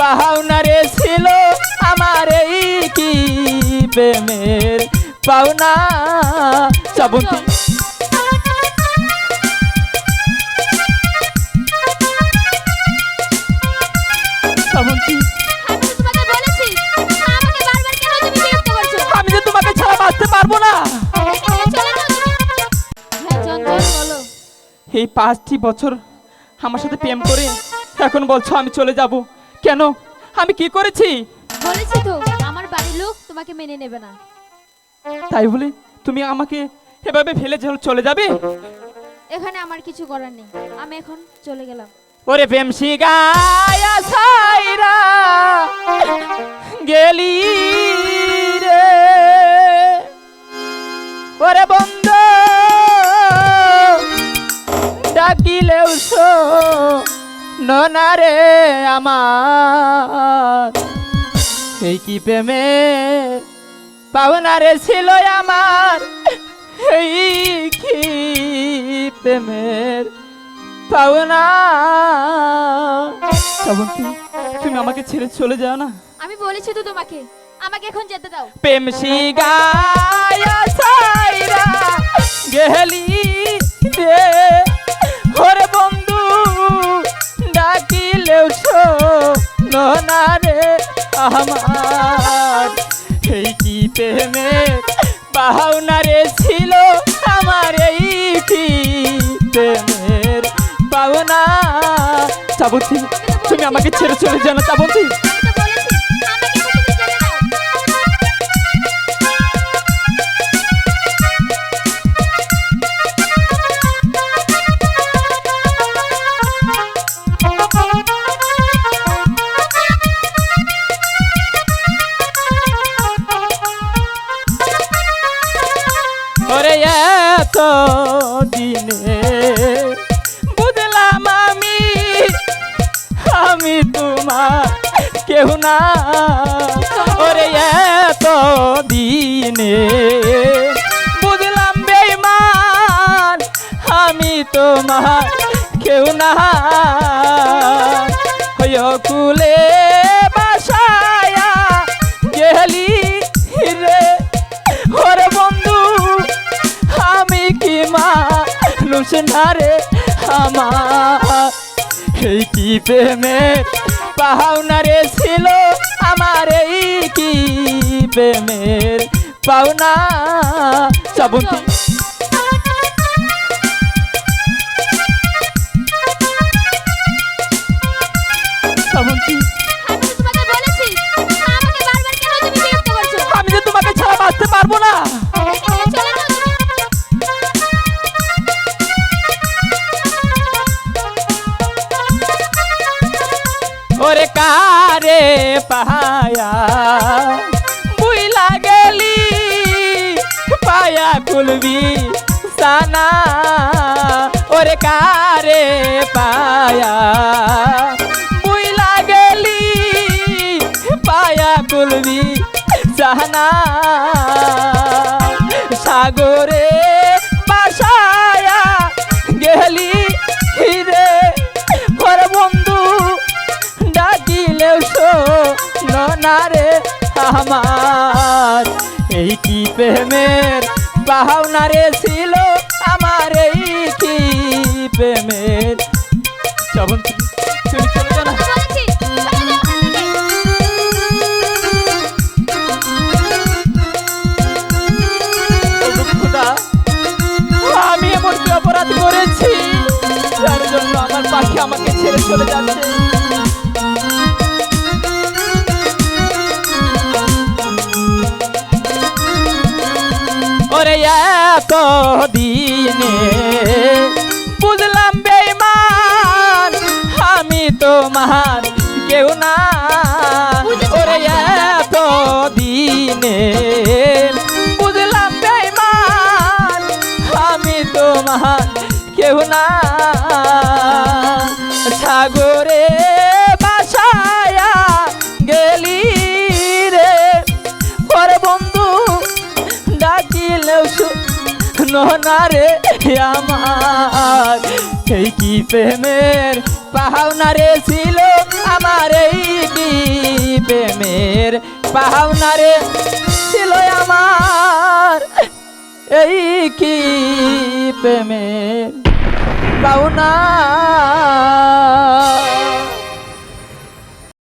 পাহাওনা রে ছিল আমার এই কি প্রেমের পাওনা? শ্রাবন্তী আমি যে তোমাকে ছাড়া বাঁচতে পারব না। এই পাঁচটি বছর আমার সাথে প্রেম করে এখন বলছো আমি চলে যাব। কেন? আমি কি করেছি? বলেছি তো আমার বাড়ির লোক তোমাকে মেনে নেবে না। তাই বলে তুমি আমাকে এভাবে ফেলে চলে যাবে? এখানে আমার কিছু করার নেই। আমি এখন চলে গেলাম। ওরে প্রেম গায়া সাইরা গেলি। ননা রে আমার। এই কি প্রেমে পাওনা রে ছিল আমার। এই কি প্রেমের পাওনা। শ্রাবন্তী তুমি আমাকে ছেড়ে চলে যাও না। আমি বলেছি তো তোমাকে আমাকে এখন যেতে দাও। প্রেম শিগায়া সাইরা গেলি রে আমার। এই কি প্রেমে পাহনা রে ছিল আমার এই কি প্রেমের পাওনা চাবতী, তুমি আমাকে ছেড়ে চলে যাও না দিনে। বুঝলাম আমি আমি তোমার কেউ না। ওরে এত দিনে। বুঝলাম বেইমান আমি তোমার কেউ না। হইয় কুলে না রে আমার এই কি প্রেমে? পাওনা রে ছিল আমার এই কি প্রেমের পাওনা? শ্রাবন্তী পায়া সানা, ওরে কারে পায়া? বুইলা গেলি, পায়া কুলবি সানা। সাগরে বাসায়া গেলি রে ওরে বন্ধু ডাকিলেও শো না রে আমার। এই কি প্রেমের পাওনা রে ছিল আমার এই কি প্রেমের? খোদা, আমি এমন কি অপরাধ করেছি যার জন্য আমার পাখি আমাকে ছেড়ে চলে যাচ্ছে। ওরে এত দিনে বুঝলাম বেমান আমি তোমার কেউ না। ওরে এত দিনে বুঝলাম বেমান আমি তোমার কেউ না। না রে আমার, এই কি প্রেমের পাহাওনা রে ছিল আমার এই কি প্রেমের পাহাওনা রে ছিল আমার, এই কি প্রেমের পাওনা।